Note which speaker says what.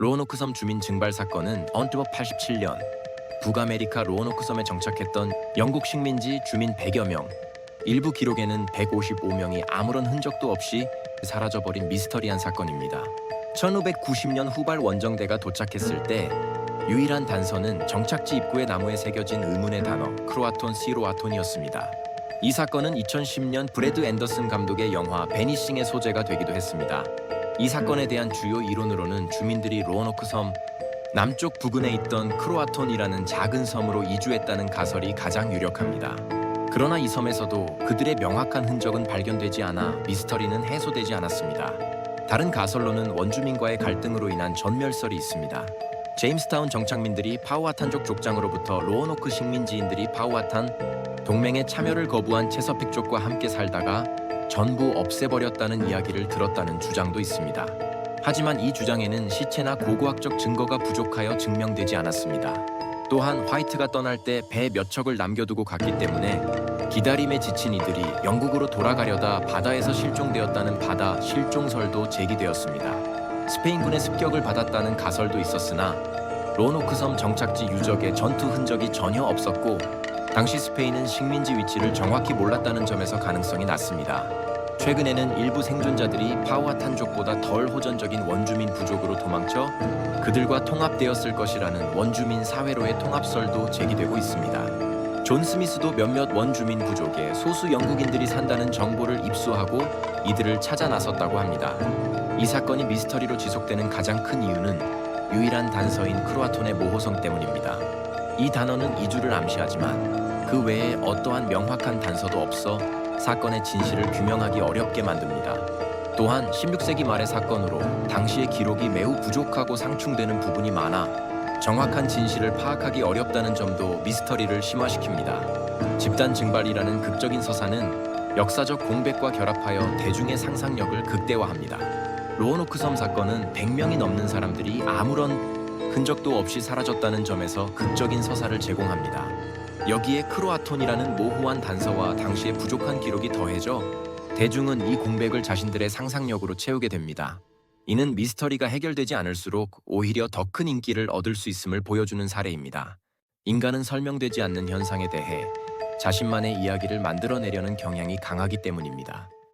Speaker 1: 로어노크 섬 주민 증발 사건은 1987년 북아메리카 로어노크 섬에 정착했던 영국 식민지 주민 100여 명, 일부 기록에는 155명이 아무런 흔적도 없이 사라져버린 미스터리한 사건입니다. 1590년 후발 원정대가 도착했을 때 유일한 단서는 정착지 입구의 나무에 새겨진 의문의 단어 크로아톤 시로아톤이었습니다. 이 사건은 2010년 브래드 앤더슨 감독의 영화 베니싱의 소재가 되기도 했습니다. 이 사건에 대한 주요 이론으로는 주민들이 로어노크 섬 남쪽 부근에 있던 크로아톤이라는 작은 섬으로 이주했다는 가설이 가장 유력합니다. 그러나 이 섬에서도 그들의 명확한 흔적은 발견되지 않아 미스터리는 해소되지 않았습니다. 다른 가설로는 원주민과의 갈등으로 인한 전멸설이 있습니다. 제임스타운 정착민들이 파우아탄족 족장으로부터 로어노크 식민지인들이 파우아탄 동맹에 참여를 거부한 체서픽족과 함께 살다가 전부 없애버렸다는 이야기를 들었다는 주장도 있습니다. 하지만 이 주장에는 시체나 고고학적 증거가 부족하여 증명되지 않았습니다. 또한 화이트가 떠날 때 배 몇 척을 남겨두고 갔기 때문에 기다림에 지친 이들이 영국으로 돌아가려다 바다에서 실종되었다는 바다 실종설도 제기되었습니다. 스페인군의 습격을 받았다는 가설도 있었으나 로노크 섬 정착지 유적에 전투 흔적이 전혀 없었고 당시 스페인은 식민지 위치를 정확히 몰랐다는 점에서 가능성이 낮습니다. 최근에는 일부 생존자들이 파우아탄족보다 덜 호전적인 원주민 부족으로 도망쳐 그들과 통합되었을 것이라는 원주민 사회로의 통합설도 제기되고 있습니다. 존 스미스도 몇몇 원주민 부족에 소수 영국인들이 산다는 정보를 입수하고 이들을 찾아 나섰다고 합니다. 이 사건이 미스터리로 지속되는 가장 큰 이유는 유일한 단서인 크로아톤의 모호성 때문입니다. 이 단어는 이주를 암시하지만 그 외에 어떠한 명확한 단서도 없어 사건의 진실을 규명하기 어렵게 만듭니다. 또한 16세기 말의 사건으로 당시의 기록이 매우 부족하고 상충되는 부분이 많아 정확한 진실을 파악하기 어렵다는 점도 미스터리를 심화시킵니다. 집단 증발이라는 극적인 서사는 역사적 공백과 결합하여 대중의 상상력을 극대화합니다. 로어노크 섬 사건은 100명이 넘는 사람들이 아무런 흔적도 없이 사라졌다는 점에서 극적인 서사를 제공합니다. 여기에 크로아톤이라는 모호한 단서와 당시의 부족한 기록이 더해져 대중은 이 공백을 자신들의 상상력으로 채우게 됩니다. 이는 미스터리가 해결되지 않을수록 오히려 더 큰 인기를 얻을 수 있음을 보여주는 사례입니다. 인간은 설명되지 않는 현상에 대해 자신만의 이야기를 만들어내려는 경향이 강하기 때문입니다.